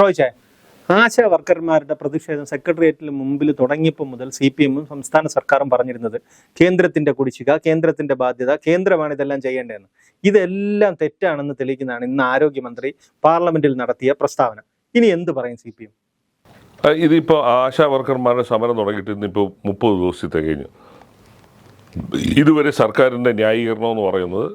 റോയ്ചേ ആശാ വർക്കർമാരുടെ പ്രതിഷേധം സെക്രട്ടേറിയറ്റിന് മുമ്പിൽ തുടങ്ങിയപ്പോൾ മുതൽ സി പി എമ്മും സംസ്ഥാന സർക്കാരും പറഞ്ഞിരുന്നത് കേന്ദ്രത്തിന്റെ കുടിശ്ശിക കേന്ദ്രത്തിന്റെ ബാധ്യത കേന്ദ്രമാണ് ഇതെല്ലാം ചെയ്യേണ്ടതെന്ന്. ഇതെല്ലാം തെറ്റാണെന്ന് തെളിയിക്കുന്നതാണ് ഇന്ന് ആരോഗ്യമന്ത്രി പാർലമെന്റിൽ നടത്തിയ പ്രസ്താവന. ഇനി എന്ത് പറയും സി പി എം ഇതിപ്പോ ആശാ വർക്കർമാരുടെ സമരം തുടങ്ങിയിട്ട് ഇന്നിപ്പോൾ മുപ്പത് ദിവസത്തെ കഴിഞ്ഞു. ഇതുവരെ സർക്കാരിന്റെ ന്യായീകരണം എന്ന് പറയുന്നത്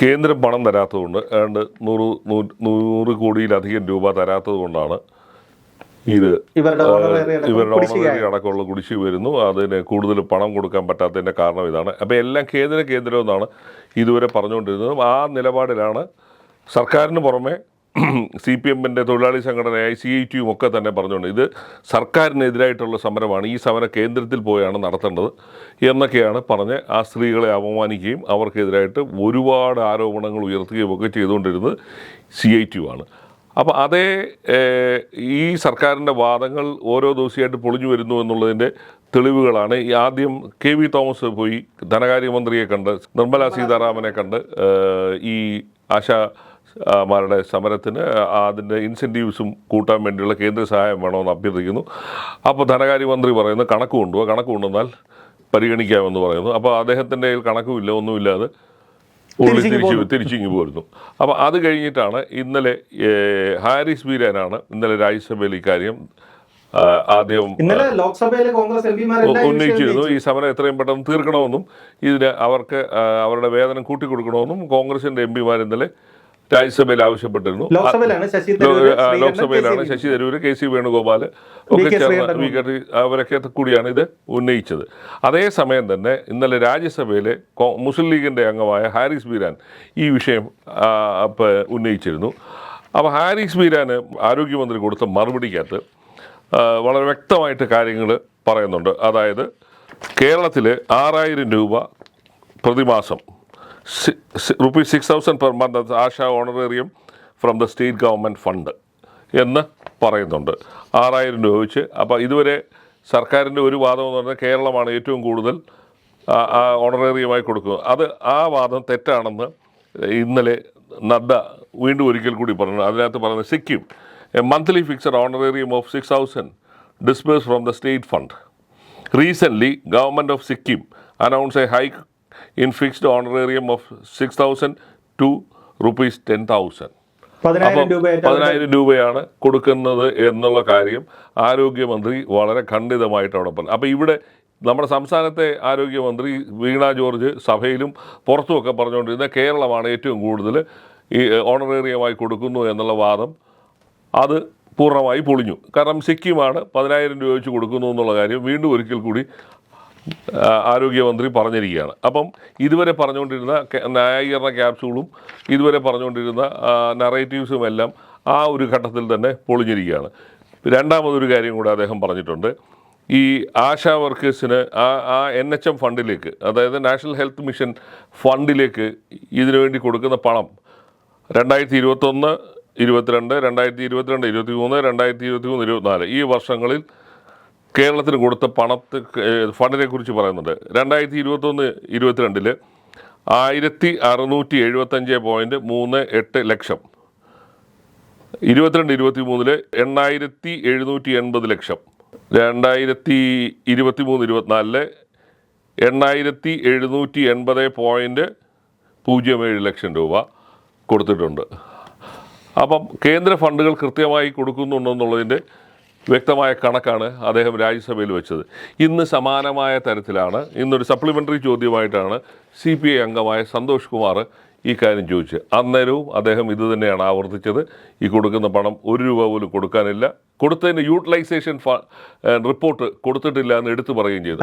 കേന്ദ്രം പണം തരാത്തതുകൊണ്ട് ഏതാണ്ട് നൂറ് നൂറ് നൂറ് കോടിയിലധികം രൂപ തരാത്തത് കൊണ്ടാണ് ഇത് ഇവരുടെ. ഓണററി അടക്കമുള്ള കുടിശ്ശിക വരുന്നു. അതിന് കൂടുതൽ പണം കൊടുക്കാൻ പറ്റാത്തതിന്റെ കാരണം ഇതാണ്. അപ്പോൾ എല്ലാം കേന്ദ്ര കേന്ദ്രം എന്നാണ് ഇതുവരെ പറഞ്ഞുകൊണ്ടിരുന്നത്. ആ നിലപാടിലാണ് സർക്കാരിന് പുറമെ സി പി എമ്മിന്റെ തൊഴിലാളി സംഘടനയായ സി ഐ ടിയും ഒക്കെ തന്നെ പറഞ്ഞുകൊണ്ട് ഇത് സർക്കാരിനെതിരായിട്ടുള്ള സമരമാണ്. ഈ സമരം കേന്ദ്രത്തിൽ പോയാണ് നടത്തേണ്ടത് എന്നൊക്കെയാണ് പറഞ്ഞ് ആ സ്ത്രീകളെ അപമാനിക്കുകയും അവർക്കെതിരായിട്ട് ഒരുപാട് ആരോപണങ്ങൾ ഉയർത്തുകയും ഒക്കെ ചെയ്തുകൊണ്ടിരുന്നത് സി ഐ ടി ആണ് അപ്പോൾ അതേ ഈ സർക്കാരിന്റെ വാദങ്ങൾ ഓരോ ദിവസമായിട്ട് പൊളിഞ്ഞു വരുന്നു എന്നുള്ളതിന്റെ തെളിവുകളാണ്. ഈ ആദ്യം കെ വി തോമസ് പോയി ധനകാര്യമന്ത്രിയെ കണ്ട് നിർമ്മല സീതാരാമനെ കണ്ട് ഈ ആശാ മാരുടെ സമരത്തിന് അതിന്റെ ഇൻസെന്റീവ്സും കൂട്ടാൻ വേണ്ടിയുള്ള കേന്ദ്ര സഹായം വേണമെന്ന് അഭ്യർത്ഥിക്കുന്നു. അപ്പോൾ ധനകാര്യമന്ത്രി പറയുന്നു കണക്ക് കൊണ്ടുപോകുക കണക്ക് കൊണ്ടുവന്നാൽ പരിഗണിക്കാമെന്ന് പറയുന്നു. അപ്പോൾ അദ്ദേഹത്തിന്റെ കയ്യിൽ കണക്കുമില്ല ഒന്നുമില്ലാതെ ഉള്ളി തിരിച്ച് തിരിച്ചിങ്ങി പോയിരുന്നു പോരുന്നു. അപ്പോൾ അത് കഴിഞ്ഞിട്ടാണ് ഇന്നലെ ഹാരിസ് ബീരാനാണ് ഇന്നലെ രാജ്യസഭയിൽ ഇക്കാര്യം ആദ്യം ഉന്നയിച്ചിരുന്നു. ഈ സമരം എത്രയും പെട്ടെന്ന് തീർക്കണമെന്നും ഇതിന് അവർക്ക് അവരുടെ വേതനം കൂട്ടിക്കൊടുക്കണമെന്നും കോൺഗ്രസിന്റെ എം പിമാർ ഇന്നലെ രാജ്യസഭയിൽ ആവശ്യപ്പെട്ടിരുന്നു. ലോക്സഭയിലാണ് ശശി തരൂർ തരൂര്, കെ സി വേണുഗോപാൽ ഒക്കെ ചേർന്ന് വി കെ അവരൊക്കെ കൂടിയാണ് ഇത് ഉന്നയിച്ചത്. അതേസമയം തന്നെ ഇന്നലെ രാജ്യസഭയിലെ മുസ്ലിം ലീഗിന്റെ അംഗമായ ഹാരിസ് ബീരാൻ ഈ വിഷയം ഉന്നയിച്ചിരുന്നു. അപ്പോൾ ഹാരിസ് ബീരാന് ആരോഗ്യമന്ത്രി കൊടുത്ത മറുപടിക്കകത്ത് വളരെ വ്യക്തമായിട്ട് കാര്യങ്ങൾ പറയുന്നുണ്ട്. അതായത് കേരളത്തിൽ ആറായിരം രൂപ പ്രതിമാസം rupees six thousand per month ASHA honorarium from the state government fund എന്ന് പറയുന്നുണ്ട്. ആറായിരം രൂപ വെച്ച്. അപ്പോൾ ഇതുവരെ സർക്കാരിന്റെ ഒരു വാദം എന്ന് പറഞ്ഞാൽ കേരളമാണ് ഏറ്റവും കൂടുതൽ ഓണറേറിയമായി കൊടുക്കുന്നത്. അത് ആ വാദം തെറ്റാണെന്ന് ഇന്നലെ നദ്ദ വീണ്ടും ഒരിക്കൽ കൂടി പറഞ്ഞു. അതിനകത്ത് പറയുന്നത് Sikkim a monthly fixed honorarium of six thousand disperse from the state fund recently government of Sikkim announce a a hike in fixed honorarium of 6,000 to rupees 10,000. പതിനായിരം അപ്പം പതിനായിരം രൂപയാണ് കൊടുക്കുന്നത് എന്നുള്ള കാര്യം ആരോഗ്യമന്ത്രി വളരെ ഖണ്ഡിതമായിട്ട് അവിടെ പറഞ്ഞു അപ്പോൾ ഇവിടെ നമ്മുടെ സംസ്ഥാനത്തെ ആരോഗ്യമന്ത്രി വീണ ജോർജ് സഭയിലും പുറത്തുമൊക്കെ പറഞ്ഞുകൊണ്ടിരുന്ന കേരളമാണ് ഏറ്റവും കൂടുതൽ ഈ ഓണറേറിയമായി കൊടുക്കുന്നു എന്നുള്ള വാദം അത് പൂർണമായി പൊളിഞ്ഞു കാരണം സിക്കിമാണ് പതിനായിരം രൂപ വെച്ച് കൊടുക്കുന്നു എന്നുള്ള കാര്യം വീണ്ടും ഒരിക്കൽ കൂടി ആരോഗ്യമന്ത്രി പറഞ്ഞിരിക്കുകയാണ്. അപ്പം ഇതുവരെ പറഞ്ഞുകൊണ്ടിരുന്ന ന്യായീകരണ ക്യാപ്സൂളും ഇതുവരെ പറഞ്ഞുകൊണ്ടിരുന്ന നറേറ്റീവ്സും എല്ലാം ആ ഒരു ഘട്ടത്തിൽ തന്നെ പൊളിഞ്ഞിരിക്കുകയാണ്. രണ്ടാമതൊരു കാര്യം കൂടെ അദ്ദേഹം പറഞ്ഞിട്ടുണ്ട്. ഈ ആശാ വർക്കേഴ്സിന് ആ ആ എൻ എച്ച് എം ഫണ്ടിലേക്ക് അതായത് നാഷണൽ ഹെൽത്ത് മിഷൻ ഫണ്ടിലേക്ക് ഇതിനുവേണ്ടി കൊടുക്കുന്ന പണം രണ്ടായിരത്തി ഇരുപത്തൊന്ന് ഇരുപത്തിരണ്ട് രണ്ടായിരത്തി ഇരുപത്തിരണ്ട് ഇരുപത്തി മൂന്ന് രണ്ടായിരത്തി ഇരുപത്തി മൂന്ന് ഇരുപത്തിനാല് ഈ വർഷങ്ങളിൽ കേരളത്തിന് കൊടുത്ത പണത്തെ ഫണ്ടിനെ കുറിച്ച് പറയുന്നുണ്ട്. രണ്ടായിരത്തി ഇരുപത്തൊന്ന് ഇരുപത്തിരണ്ടിൽ ആയിരത്തി അറുന്നൂറ്റി എഴുപത്തഞ്ച് പോയിന്റ് മൂന്ന് എട്ട് ലക്ഷം. ഇരുപത്തിരണ്ട് ഇരുപത്തി മൂന്നിൽ എണ്ണായിരത്തി എഴുന്നൂറ്റി എൺപത് ലക്ഷം. രണ്ടായിരത്തി ഇരുപത്തി മൂന്ന് ഇരുപത്തിനാലിൽ എണ്ണായിരത്തി എഴുന്നൂറ്റി എൺപത് പോയിന്റ് പൂജ്യം ഏഴ് ലക്ഷം രൂപ കൊടുത്തിട്ടുണ്ട്. അപ്പം കേന്ദ്ര ഫണ്ടുകൾ കൃത്യമായി കൊടുക്കുന്നുണ്ടെന്നുള്ളതിന്റെ വ്യക്തമായ കണക്കാണ് അദ്ദേഹം രാജ്യസഭയിൽ വെച്ചത്. ഇന്ന് സമാനമായ തരത്തിലാണ് ഇന്നൊരു സപ്ലിമെന്ററി ചോദ്യമായിട്ടാണ് സി പി ഐ അംഗമായ സന്തോഷ് കുമാർ ഈ കാര്യം ചോദിച്ചത്. അന്നേരവും അദ്ദേഹം ഇത് തന്നെയാണ് ആവർത്തിച്ചത്. ഈ കൊടുക്കുന്ന പണം ഒരു രൂപ പോലും കൊടുക്കാനില്ല. കൊടുത്തതിന്റെ യൂട്ടിലൈസേഷൻ റിപ്പോർട്ട് കൊടുത്തിട്ടില്ല എന്ന് എടുത്തു പറയുകയും ചെയ്തു.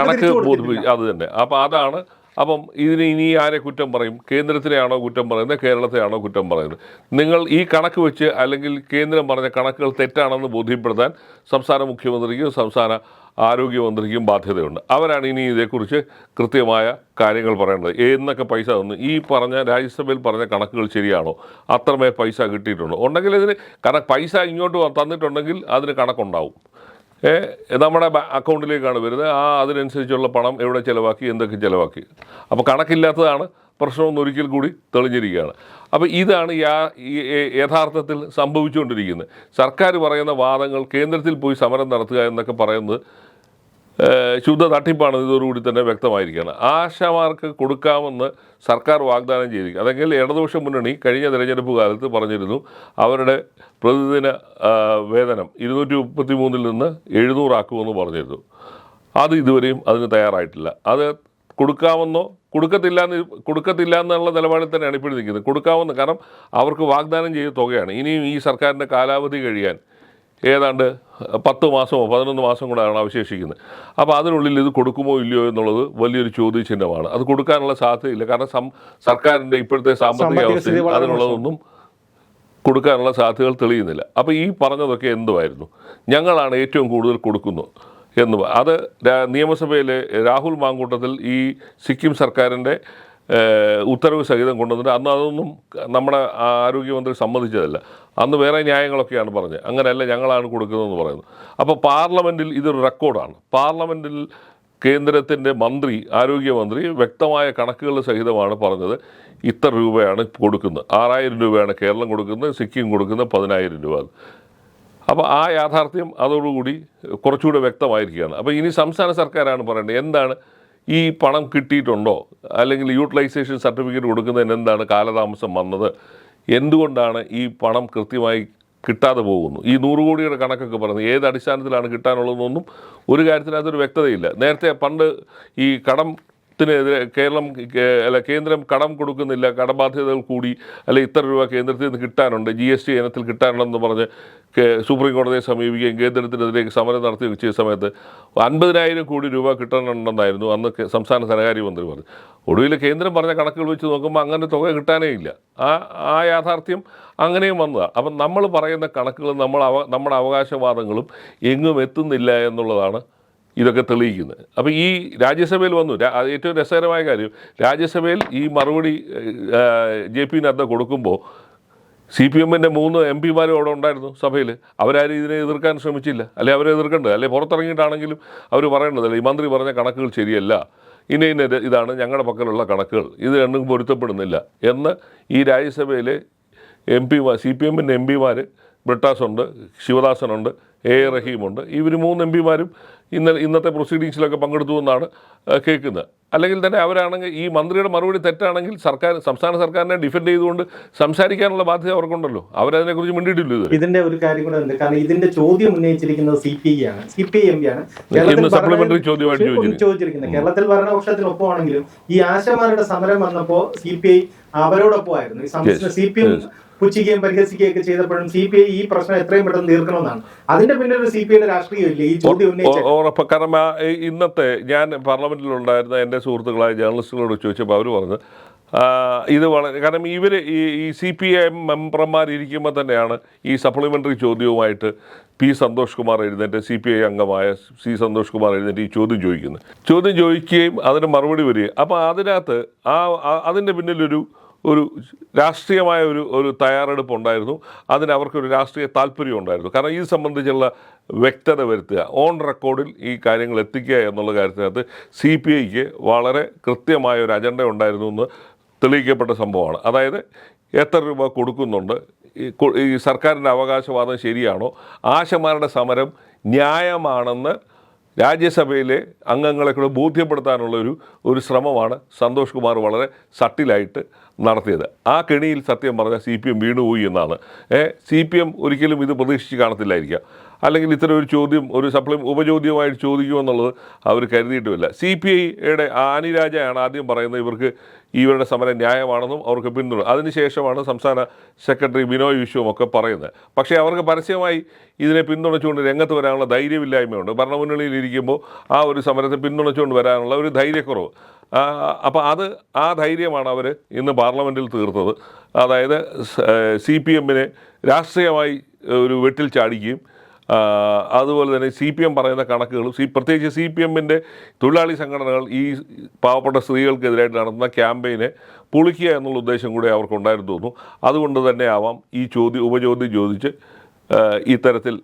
കണക്ക്. ബോധിപ്പിച്ചു അത് തന്നെ. അപ്പോൾ അതാണ് അപ്പം ഇതിന് ഇനി ആരെ കുറ്റം പറയും? കേന്ദ്രത്തിനെയാണോ കുറ്റം പറയുന്നത്? കേരളത്തെയാണോ കുറ്റം പറയുന്നത്? നിങ്ങൾ ഈ കണക്ക് വെച്ച് അല്ലെങ്കിൽ കേന്ദ്രം പറഞ്ഞ കണക്കുകൾ തെറ്റാണെന്ന് ബോധ്യപ്പെടുത്താൻ സംസ്ഥാന മുഖ്യമന്ത്രിക്കും സംസ്ഥാന ആരോഗ്യമന്ത്രിക്കും ബാധ്യതയുണ്ട്. അവരാണ് ഇനി ഇതേക്കുറിച്ച് കൃത്യമായ കാര്യങ്ങൾ പറയേണ്ടത്. എന്നൊക്കെ പൈസ തന്നു? ഈ പറഞ്ഞ രാജ്യസഭയിൽ പറഞ്ഞ കണക്കുകൾ ശരിയാണോ? അത്രമേ പൈസ കിട്ടിയിട്ടുണ്ടോ? ഉണ്ടെങ്കിൽ ഇതിന് കാരണം പൈസ ഇങ്ങോട്ട് തന്നിട്ടുണ്ടെങ്കിൽ അതിന് കണക്കുണ്ടാവും. നമ്മുടെ അക്കൗണ്ടിലേക്കാണ് വരുന്നത്. ആ അതിനനുസരിച്ചുള്ള പണം എവിടെ ചിലവാക്കി എന്തൊക്കെ ചിലവാക്കി. അപ്പോൾ കണക്കില്ലാത്തതാണ് പ്രശ്നമെന്ന് ഒരിക്കൽ കൂടി തെളിഞ്ഞിരിക്കുകയാണ്. അപ്പോൾ ഇതാണ് യാ- യഥാർത്ഥത്തിൽ സംഭവിച്ചുകൊണ്ടിരിക്കുന്നത്. സർക്കാർ പറയുന്ന വാദങ്ങൾ കേന്ദ്രത്തിൽ പോയി സമരം നടത്തുക എന്നൊക്കെ പറയുന്നത് ശുദ്ധ തട്ടിപ്പാണ് ഇതോടുകൂടി തന്നെ വ്യക്തമായിരിക്കുകയാണ്. ആശമാർക്ക് കൊടുക്കാമെന്ന് സർക്കാർ വാഗ്ദാനം ചെയ്തിരിക്കും അതെങ്കിൽ ഇടതുപക്ഷ മുന്നണി കഴിഞ്ഞ തെരഞ്ഞെടുപ്പ് കാലത്ത് പറഞ്ഞിരുന്നു അവരുടെ പ്രതിദിന വേതനം ഇരുന്നൂറ്റി മുപ്പത്തി മൂന്നിൽ നിന്ന് എഴുന്നൂറാക്കുമെന്ന് പറഞ്ഞിരുന്നു. അത് ഇതുവരെയും അതിന് തയ്യാറായിട്ടില്ല. അത് കൊടുക്കാമെന്നോ കൊടുക്കത്തില്ല എന്ന് കൊടുക്കത്തില്ല എന്നുള്ള നിലപാടിൽ തന്നെയാണ് ഇപ്പോഴും നിൽക്കുന്നത്. കൊടുക്കാമെന്ന് കാരണം അവർക്ക് വാഗ്ദാനം ചെയ്ത തുകയാണ്. ഇനിയും ഈ സർക്കാരിന്റെ കാലാവധി കഴിയാൻ ഏതാണ്ട് പത്ത് മാസമോ പതിനൊന്ന് മാസം കൂടെയാണ് അവശേഷിക്കുന്നത്. അപ്പോൾ അതിനുള്ളിൽ ഇത് കൊടുക്കുമോ ഇല്ലയോ എന്നുള്ളത് വലിയൊരു ചോദ്യചിഹ്നമാണ്. അത് കൊടുക്കാനുള്ള സാധ്യതയില്ല. കാരണം സം സർക്കാരിന്റെ ഇപ്പോഴത്തെ സാമ്പത്തിക അവസ്ഥ അവസ്ഥയിൽ അതിനുള്ളതൊന്നും കൊടുക്കാനുള്ള സാധ്യതകൾ തെളിയുന്നില്ല. അപ്പോൾ ഈ പറഞ്ഞതൊക്കെ എന്തുമായിരുന്നു ഞങ്ങളാണ് ഏറ്റവും കൂടുതൽ കൊടുക്കുന്നത് എന്ന് അത് നിയമസഭയിലെ രാഹുൽ മാങ്കൂട്ടത്തിൽ ഈ സിക്കിം സർക്കാരിന്റെ ഉത്തരവ് സഹിതം കൊണ്ടുവന്നിട്ട് അന്ന് അതൊന്നും നമ്മുടെ ആരോഗ്യമന്ത്രി സമ്മതിച്ചതല്ല. അന്ന് വേറെ ന്യായങ്ങളൊക്കെയാണ് പറഞ്ഞത്. അങ്ങനെയല്ല ഞങ്ങളാണ് കൊടുക്കുന്നതെന്ന് പറയുന്നത്. അപ്പോൾ പാർലമെന്റിൽ ഇതൊരു റെക്കോർഡാണ്. പാർലമെന്റിൽ കേന്ദ്രത്തിന്റെ മന്ത്രി ആരോഗ്യമന്ത്രി വ്യക്തമായ കണക്കുകൾ സഹിതമാണ് പറഞ്ഞത്. ഇത്ര രൂപയാണ് കൊടുക്കുന്നത്. ആറായിരം രൂപയാണ് കേരളം കൊടുക്കുന്നത് സിക്കിം കൊടുക്കുന്നത് പതിനായിരം രൂപ. അപ്പോൾ ആ യാഥാർത്ഥ്യം അതോടുകൂടി കുറച്ചുകൂടെ വ്യക്തമായിരിക്കുകയാണ്. അപ്പോൾ ഇനി സംസ്ഥാന സർക്കാരാണ് പറയേണ്ടത്. എന്താണ് ഈ പണം കിട്ടിയിട്ടുണ്ടോ? അല്ലെങ്കിൽ യൂട്ടിലൈസേഷൻ സർട്ടിഫിക്കറ്റ് കൊടുക്കുന്നതിന് എന്താണ് കാലതാമസം വന്നത്? എന്തുകൊണ്ടാണ് ഈ പണം കൃത്യമായി കിട്ടാതെ പോകുന്നു? ഈ നൂറ് കോടിയുടെ കണക്കൊക്കെ പറയുന്നത് ഏത് അടിസ്ഥാനത്തിലാണ് കിട്ടാനുള്ളതെന്നൊന്നും ഒരു കാര്യത്തിനകത്തൊരു വ്യക്തതയില്ല. നേരത്തെ പണ്ട് ഈ കടം ത്തിനെതിരെ കേരളം അല്ല കേന്ദ്രം കടം കൊടുക്കുന്നില്ല കടബാധ്യതകൾ കൂടി അല്ലെ ഇത്ര രൂപ കേന്ദ്രത്തിൽ നിന്ന് കിട്ടാനുണ്ട് ജി എസ് ടി ഇനത്തിൽ കിട്ടാനുണ്ടെന്ന് പറഞ്ഞ് സുപ്രീം കോടതിയെ സമീപിക്കുകയും കേന്ദ്രത്തിനെതിരെ സമരം നടത്തി ചെയ്ത സമയത്ത് അൻപതിനായിരം കോടി രൂപ കിട്ടാനുണ്ടെന്നായിരുന്നു അന്ന് സംസ്ഥാന ധനകാര്യ മന്ത്രി പറഞ്ഞു. ഒടുവിൽ കേന്ദ്രം പറഞ്ഞ കണക്കുകൾ വെച്ച് നോക്കുമ്പോൾ അങ്ങനെ തുക കിട്ടാനേ ഇല്ല. ആ ആ യാഥാർത്ഥ്യം അങ്ങനെയും വന്നതാണ് അപ്പം നമ്മൾ പറയുന്ന കണക്കുകൾ നമ്മൾ അവ നമ്മുടെ അവകാശവാദങ്ങളും എങ്ങും എത്തുന്നില്ല എന്നുള്ളതാണ് ഇതൊക്കെ തെളിയിക്കുന്നത്. അപ്പോൾ ഈ രാജ്യസഭയിൽ വന്നു. ഏറ്റവും രസകരമായ കാര്യം രാജ്യസഭയിൽ ഈ മറുപടി ജെ പി നദ്ദ കൊടുക്കുമ്പോൾ സി പി എമ്മിന്റെ മൂന്ന് എം പിമാരും അവിടെ ഉണ്ടായിരുന്നു സഭയിൽ. അവരാരും ഇതിനെ എതിർക്കാൻ ശ്രമിച്ചില്ല. അല്ലെ അവരെ എതിർക്കേണ്ടത്? അല്ലെ പുറത്തിറങ്ങിയിട്ടാണെങ്കിലും അവർ പറയേണ്ടതല്ല ഈ മന്ത്രി പറഞ്ഞ കണക്കുകൾ ശരിയല്ല. ഇന്ന ഇന്ന ഇതാണ് ഞങ്ങളുടെ പക്കലുള്ള കണക്കുകൾ. ഇത് രണ്ടും പൊരുത്തപ്പെടുന്നില്ല എന്ന് ഈ രാജ്യസഭയിലെ എം പിമാർ സി പി എമ്മിന്റെ എം പിമാർ ബ്രിട്ടാസുണ്ട് ശിവദാസനുണ്ട് എ എ റഹീമുണ്ട്. ഇവർ മൂന്ന് എം പിമാരും ഇന്ന ഇന്നത്തെ പ്രൊസീഡിങ്സിലൊക്കെ പങ്കെടുത്തു എന്നാണ് കേൾക്കുന്നത്. അല്ലെങ്കിൽ തന്നെ അവരാണെങ്കിൽ ഈ മന്ത്രിയുടെ മറുപടി തെറ്റാണെങ്കിൽ സർക്കാർ സംസ്ഥാന സർക്കാരിനെ ഡിഫെൻഡ് ചെയ്തുകൊണ്ട് സംസാരിക്കാനുള്ള ബാധ്യത അവർക്കുണ്ടല്ലോ. അവരതിനെക്കുറിച്ച് മിണ്ടിയിട്ടില്ല ഇത് ഇതിന്റെ ഒരു കാര്യം കൂടെ ഉണ്ട്. കാരണം ഇതിന്റെ ചോദ്യം ഉന്നയിച്ചിരിക്കുന്നത് സി പി ഐ ആണ്. C P I M P ആണ്. സപ്ലിമെന്ററി ചോദ്യമായിട്ട് ചോദിച്ചിരിക്കുന്നു. ചോദിച്ചിരിക്കുന്നത്. കേരളത്തിൽ ഭരണപക്ഷത്തിനൊപ്പമാണെങ്കിലും ഈ ആശമാരുടെ സമരം വന്നപ്പോ സി പി ഐ അവരോടൊപ്പം ആയിരുന്നു സി പി എം പുച്ഛിക്കുകയും പരിഹസിക്കുകയും ഒക്കെ ചെയ്തപ്പോഴും സി പി ഐ ഈ പ്രശ്നം എത്രയും പെട്ടെന്ന് തീർക്കണമെന്നാണ്. അതിന്റെ പിന്നെ ഒരു സി പി ഐയുടെ രാഷ്ട്രീയമില്ലേ? ഈ ചോദ്യം ഉന്നയിച്ചു കാരണം ഇന്നത്തെ ഞാൻ പാർലമെന്റിലുണ്ടായിരുന്ന എന്റെ സുഹൃത്തുക്കളായ ജേർണലിസ്റ്റുകളോട് ചോദിച്ചപ്പോൾ അവർ പറഞ്ഞു ഇത് വളരെ കാരണം ഇവർ ഈ ഈ സി പി എം മെമ്പർമാർ ഇരിക്കുമ്പോൾ തന്നെയാണ് ഈ സപ്ലിമെന്ററി ചോദ്യവുമായിട്ട് പി സന്തോഷ് കുമാർ എഴുന്നേറ്റ് സി പി ഐ അംഗമായ സി സന്തോഷ് കുമാർ എഴുന്നേറ്റ് ഈ ചോദ്യം ചോദിക്കുന്നത് ചോദ്യം ചോദിക്കുകയും അതിന് മറുപടി വരികയും അപ്പോൾ അതിനകത്ത് ആ- അതിന്റെ പിന്നിലൊരു ഒരു രാഷ്ട്രീയമായ ഒരു ഒരു തയ്യാറെടുപ്പ് ഉണ്ടായിരുന്നു. അതിന് അവർക്കൊരു രാഷ്ട്രീയ താല്പര്യം ഉണ്ടായിരുന്നു. കാരണം ഇത് സംബന്ധിച്ചുള്ള വ്യക്തത വരുത്തുക ഓൺ റെക്കോർഡിൽ ഈ കാര്യങ്ങൾ എത്തിക്കുക എന്നുള്ള കാര്യത്തിനകത്ത് സി പി ഐക്ക് വളരെ കൃത്യമായ ഒരു അജണ്ട ഉണ്ടായിരുന്നു എന്ന് തെളിയിക്കപ്പെട്ട സംഭവമാണ്. അതായത് എത്ര രൂപ കൊടുക്കുന്നുണ്ട് ഈ സർക്കാരിന്റെ അവകാശവാദം ശരിയാണോ ആശമാരുടെ സമരം ന്യായമാണെന്ന് രാജ്യസഭയിലെ അംഗങ്ങളെ കൂടെ ബോധ്യപ്പെടുത്താനുള്ള ഒരു ഒരു ശ്രമമാണ് സന്തോഷ് കുമാർ വളരെ സട്ടിലായിട്ട് നടത്തിയത്. ആ കെണിയിൽ സത്യം പറഞ്ഞാൽ സി പി എം വീണുപോയി എന്നാണ്. സി പി എം ഒരിക്കലും ഇത് പ്രതീക്ഷിച്ച് കാണത്തില്ലായിരിക്കാം. അല്ലെങ്കിൽ ഇത്തരം ഒരു ചോദ്യം ഒരു സപ്ലൈ ഉപചോദ്യമായിട്ട് ചോദിക്കുമെന്നുള്ളത് അവർ കരുതിയിട്ടുമില്ല. സി പി ഐയുടെ ആനിരാജയാണ് ആദ്യം പറയുന്നത് ഇവർക്ക് ഇവരുടെ സമരം ന്യായമാണെന്നും അവർക്ക് പിന്തുണ അതിനുശേഷമാണ് സംസ്ഥാന സെക്രട്ടറി ബിനോയ് വിശ്വവും ഒക്കെ പറയുന്നത്. പക്ഷേ അവർക്ക് പരസ്യമായി ഇതിനെ പിന്തുണച്ചുകൊണ്ട് രംഗത്ത് വരാനുള്ള ധൈര്യമില്ലായ്മയുണ്ട്. ഭരണമുന്നണിയിൽ ഇരിക്കുമ്പോൾ ആ ഒരു സമരത്തെ പിന്തുണച്ചുകൊണ്ട് വരാനുള്ള ഒരു ധൈര്യക്കുറവ്. അപ്പോൾ അത് ആ ധൈര്യമാണ് അവർ ഇന്ന് പാർലമെന്റിൽ തീർത്തത്. അതായത് സി പി എമ്മിനെ രാഷ്ട്രീയമായി ഒരു വെട്ടിൽ ചാടിക്കുകയും അതുപോലെ തന്നെ സി പി എം പറയുന്ന കണക്കുകളും സി പ്രത്യേകിച്ച് സി പി എമ്മിന്റെ തൊഴിലാളി സംഘടനകൾ ഈ പാവപ്പെട്ട സ്ത്രീകൾക്കെതിരായിട്ട് നടത്തുന്ന ക്യാമ്പയിനെ പൊളിക്കുക എന്നുള്ള ഉദ്ദേശം കൂടെ അവർക്കുണ്ടായിരുന്നു തോന്നുന്നു. അതുകൊണ്ട് തന്നെ ആവാം ഈ ചോദ്യം ഉപചോദ്യം ചോദിച്ച് ഇത്തരത്തിൽ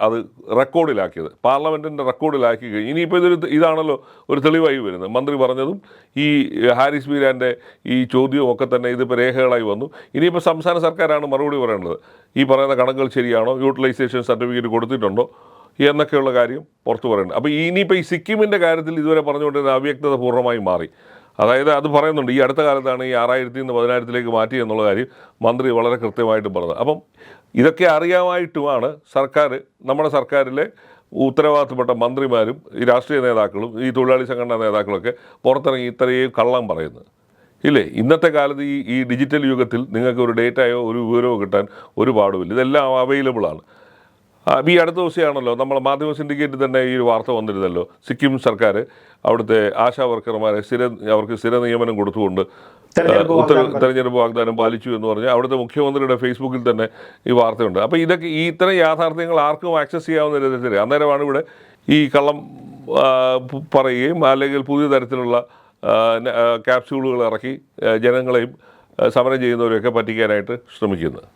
അത് റെക്കോർഡിലാക്കിയത്. പാർലമെന്റിന്റെ റെക്കോർഡിലാക്കി കഴിഞ്ഞു ഇനിയിപ്പോൾ ഇതൊരു ഇതാണല്ലോ ഒരു തെളിവായി വരുന്നത്. മന്ത്രി പറഞ്ഞതും ഈ ഹാരിസ് ബീരാന്റെ ഈ ചോദ്യവും ഒക്കെ തന്നെ ഇതിപ്പോൾ രേഖകളായി വന്നു. ഇനിയിപ്പോൾ സംസ്ഥാന സർക്കാരാണ് മറുപടി പറയേണ്ടത്. ഈ പറയുന്ന കണക്കുകൾ ശരിയാണോ? യൂട്ടിലൈസേഷൻ സർട്ടിഫിക്കറ്റ് കൊടുത്തിട്ടുണ്ടോ? എന്നൊക്കെയുള്ള കാര്യം പുറത്തു പറയുന്നുണ്ട് അപ്പോൾ ഇനിയിപ്പോൾ ഈ സിക്കിമിന്റെ കാര്യത്തിൽ ഇതുവരെ പറഞ്ഞുകൊണ്ടിരുന്ന അവ്യക്തത പൂർണമായി മാറി. അതായത് അത് പറയുന്നുണ്ട് ഈ അടുത്ത കാലത്താണ് ഈ ആറായിരത്തി നിന്ന് പതിനായിരത്തിലേക്ക് മാറ്റി എന്നുള്ള കാര്യം മന്ത്രി വളരെ കൃത്യമായിട്ട് പറഞ്ഞത്. അപ്പം ഇതൊക്കെ അറിയാമായിട്ടുമാണ് സർക്കാർ നമ്മുടെ സർക്കാരിലെ ഉത്തരവാദിത്തപ്പെട്ട മന്ത്രിമാരും ഈ രാഷ്ട്രീയ നേതാക്കളും ഈ തൊഴിലാളി സംഘടനാ നേതാക്കളൊക്കെ പുറത്തിറങ്ങി ഇത്രയും കള്ളം പറയുന്നത്. ഇല്ലേ? ഇന്നത്തെ കാലത്ത് ഈ ഈ ഡിജിറ്റൽ യുഗത്തിൽ നിങ്ങൾക്ക് ഒരു ഡേറ്റയോ ഒരു വിവരമോ കിട്ടാൻ ഒരു പാടുമില്ല ഇതെല്ലാം ആ, ഈ അടുത്ത ദിവസമാണല്ലോ നമ്മൾ മാധ്യമ സിൻഡിക്കേറ്റിൽ തന്നെ ഈ വാർത്ത വന്നിരുന്നല്ലോ. സിക്കിം സർക്കാർ അവിടുത്തെ ആശാ വർക്കർമാരെ സ്ഥിര അവർക്ക് സ്ഥിര നിയമനം കൊടുത്തുകൊണ്ട് തെരഞ്ഞെടുപ്പ് ഉത്തര വാഗ്ദാനം തെരഞ്ഞെടുപ്പ് വാഗ്ദാനം പാലിച്ചു എന്ന് പറഞ്ഞ് അവിടുത്തെ മുഖ്യമന്ത്രിയുടെ ഫേസ്ബുക്കിൽ തന്നെ ഈ വാർത്തയുണ്ട്. അപ്പോൾ ഇതൊക്കെ ഈ ഇത്തരം യാഥാർത്ഥ്യങ്ങൾ ആർക്കും ആക്സസ് ചെയ്യാവുന്ന രീതിയിൽ അന്നേരമാണ് ഇവിടെ ഈ കള്ളം പറയുകയും അല്ലെങ്കിൽ പുതിയ തരത്തിലുള്ള ക്യാപ്സ്യൂളുകൾ ഇറക്കി ജനങ്ങളെയും സമരം ചെയ്യുന്നവരെയൊക്കെ പറ്റിക്കാനായിട്ട് ശ്രമിക്കുന്നത്.